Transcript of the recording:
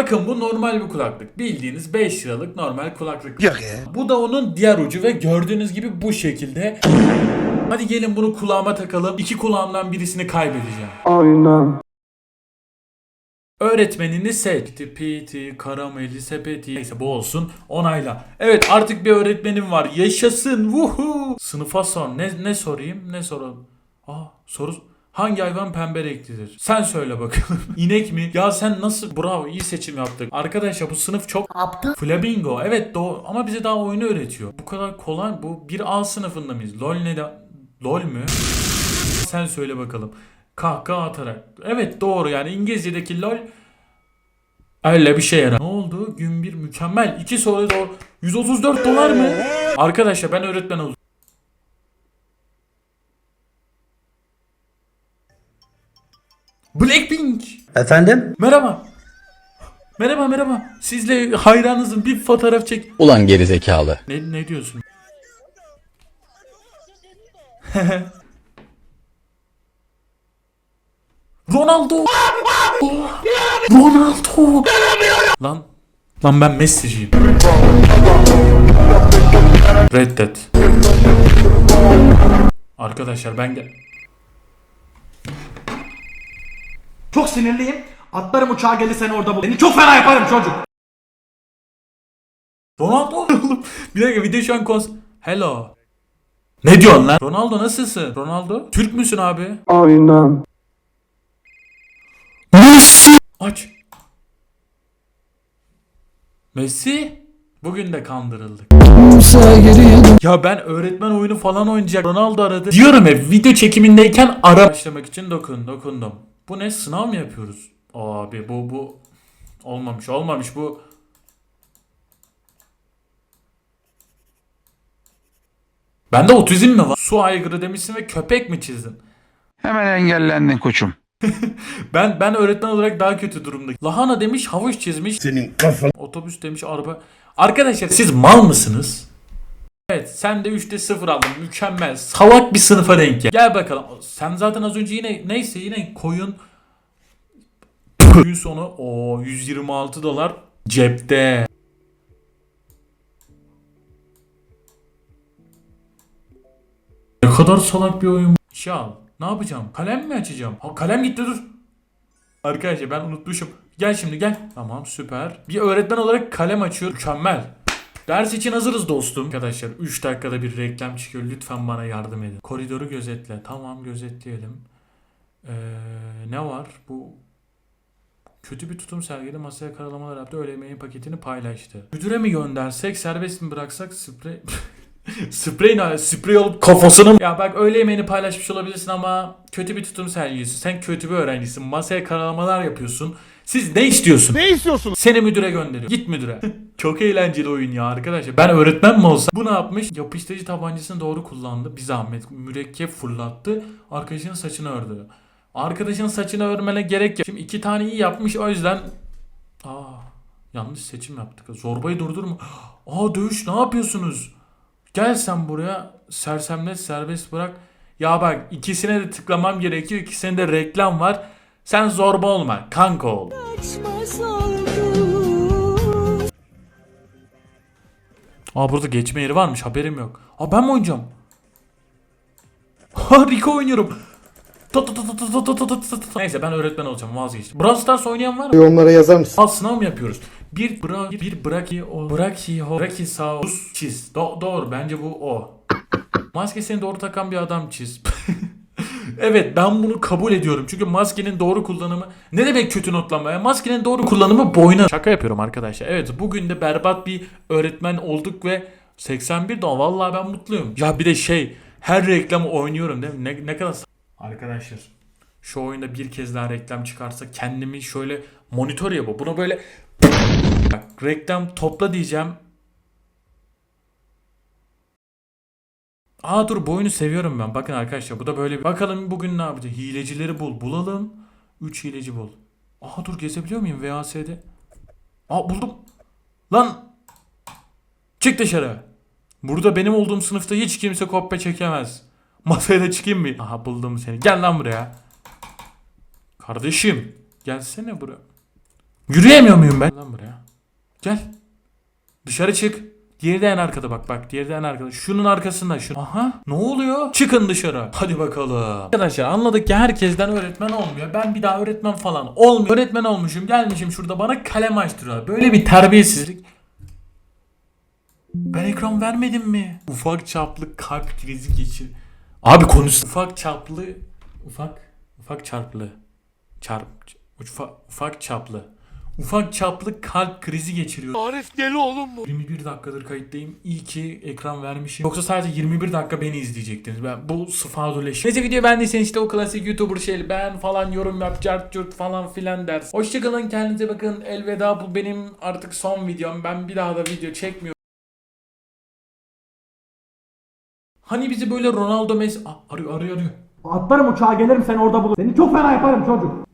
Bakın bu normal bir kulaklık. Bildiğiniz 5 liralık normal kulaklık. Bu da onun diğer ucu ve gördüğünüz gibi bu şekilde. Hadi gelin bunu kulağıma takalım. İki kulağımdan birisini kaybedeceğim. Öğretmenini seç. Piti, piti, karameli, sepeti. Neyse bu olsun. Onayla. Evet artık bir öğretmenim var. Yaşasın. Vuhu. Sınıfa sor. Ne, ne sorayım? Ne soralım? Aa soru... Hangi hayvan pembe renklidir? Sen söyle bakalım. İnek mi? Ya sen nasıl... Bravo iyi seçim yaptık. Arkadaşlar bu sınıf çok... Aptal. Flamingo. Evet doğru ama bize daha oyunu öğretiyor. Bu kadar kolay. Bu bir A sınıfında mıyız? LOL ne de... LOL mü? Sen söyle bakalım. Kahkaha atarak. Evet doğru yani İngilizce'deki LOL öyle bir şey yarar. Ne oldu? Gün bir mükemmel. İki soru doğru. 134 dolar mı? Arkadaşlar ben öğretmen oldum. Blackpink. Efendim? Merhaba. Merhaba merhaba. Sizle hayranınızın bir fotoğraf çek. Ulan gerizekalı. Ne, ne diyorsun? Ronaldo. Ronaldo. Lan. Lan ben Messi'ciyim. Reddet. Arkadaşlar ben gel... Çok sinirliyim. Atlarım uçağa gelir seni orada bul. Seni çok fena yaparım çocuk. Ronaldo oğlum. Bir dakika video şu an kons... Hello. Ne diyorsun lan? Ronaldo nasılsın? Ronaldo? Türk müsün abi? Aynen. Messi. Aç. Messi. Bugün de kandırıldık. Ya ben öğretmen oyunu falan oynayacak. Ronaldo aradı. Diyorum ya video çekimindeyken ara başlamak için dokun dokundum. Bu ne sınav mı yapıyoruz? Abi bu bu olmamış olmamış bu. Bende otizm mi var? Su aygırı demişsin ve köpek mi çizdin? Hemen engellendin koçum. Ben ben öğretmen olarak daha kötü durumda. Lahana demiş, havuç çizmiş. Senin kafan. Otobüs demiş, araba. Arkadaşlar siz mal mısınız? Evet sen de 3'te 0 aldın. Mükemmel. Salak bir sınıfa denk gel. Gel bakalım. Sen zaten az önce yine neyse yine koyun gün sonu o 126 dolar cepte. Ne kadar salak bir oyun. İşe al. Ne yapacağım? Kalem mi açacağım? Ha kalem gitti dur. Arkadaşlar ben unutmuşum. Gel şimdi gel. Tamam süper. Bir öğretmen olarak kalem açıyor. Mükemmel. Ders için hazırız dostum. Arkadaşlar 3 dakikada bir reklam çıkıyor. Lütfen bana yardım edin. Koridoru gözetle. Tamam gözetleyelim. Ee, ne var? Bu kötü bir tutum sergiledi. Masaya karalamalar yaptı. Öğle yemeği paketini paylaştı. Müdüre mi göndersek? Serbest mi bıraksak? Sprey... Sprey ne? Sprey olup kafasını? Ya bak öğle yemeğini paylaşmış olabilirsin ama kötü bir tutum sergiliyorsun. Sen kötü bir öğrencisin. Masaya karalamalar yapıyorsun. Siz ne istiyorsun? Ne istiyorsun? Seni müdüre gönderiyor. Git müdüre. Çok eğlenceli oyun ya arkadaşlar. Ben öğretmen mi olsam? Bu ne yapmış? Yapıştırıcı tabancasını doğru kullandı. Bir zahmet. Mürekkep fırlattı. Arkadaşının saçını ördü. Arkadaşının saçını örmene gerek yok. Şimdi iki tane iyi yapmış o yüzden... Aa, yanlış seçim yaptık. Zorbayı durdurma. Aa dövüş ne yapıyorsunuz? Gel sen buraya sersemlet serbest bırak. Ya bak ikisine de tıklamam gerekiyor. İkisinde de reklam var. Sen zorba olma. Kanka ol. Aa burada geçme yeri varmış haberim yok. Aa ben mi oynayacağım? Ha Rico oynuyorum. Tut tut tut tut tut tut tut tut. Neyse ben öğretmen olacağım vazgeçtim. Brawl Stars oynayan var mı? Yorumlara yazar mısın? Al sınav mı yapıyoruz? Bir bra bir braki o braki ho braki saus çiz. Do- doğru bence bu o. Maskesini doğru takan bir adam çiz. Evet ben bunu kabul ediyorum. Çünkü maskenin doğru kullanımı ne demek kötü notlama ya? Maskenin doğru kullanımı boyuna. Şaka yapıyorum arkadaşlar. Evet bugün de berbat bir öğretmen olduk ve 81 dolar. Vallahi ben mutluyum. Ya bir de şey her reklamı oynuyorum değil mi? Ne, ne kadar Arkadaşlar şu oyunda bir kez daha reklam çıkarsa kendimi şöyle monitör yapıp bunu böyle Bak, reklam topla diyeceğim. Aa dur bu seviyorum ben. Bakın arkadaşlar bu da böyle bir... Bakalım bugün ne yapacağız? Hilecileri bul. Bulalım. 3 hileci bul. Aa dur gezebiliyor muyum VAS'de? Aa buldum. Lan. Çık dışarı. Burada benim olduğum sınıfta hiç kimse kopya çekemez. Masaya da çıkayım mı? Aha buldum seni. Gel lan buraya. Kardeşim. Gelsene buraya. Yürüyemiyor muyum ben? Lan buraya. Gel. Dışarı çık. Diğeri de en arkada bak bak. Diğeri de en arkada. Şunun arkasında şu. Aha. Ne oluyor? Çıkın dışarı. Hadi bakalım. Arkadaşlar anladık ki herkesten öğretmen olmuyor. Ben bir daha öğretmen falan olmuyor. Öğretmen olmuşum. Gelmişim şurada bana kalem açtırıyor. Böyle bir terbiyesizlik. Ben ekran vermedim mi? Ufak çaplı kalp krizi geçir. Abi konusu. Ufak çaplı. Ufak. Ufak çarplı. Çarp. Ufak, ufak çaplı. Ufak çaplı kalp krizi geçiriyor. Arif deli oğlum bu. 21 dakikadır kayıttayım. İyi ki ekran vermişim. Yoksa sadece 21 dakika beni izleyecektiniz. Ben bu sıfadoleş. Neyse video beğendiyseniz işte o klasik YouTuber şey ben falan yorum yap cart curt falan filan ders. Hoşçakalın kendinize bakın. Elveda bu benim artık son videom. Ben bir daha da video çekmiyorum. Hani bizi böyle Ronaldo Messi... Aa, arıyor arıyor arıyor. Atlarım uçağa gelirim seni orada bulurum. Seni çok fena yaparım çocuk.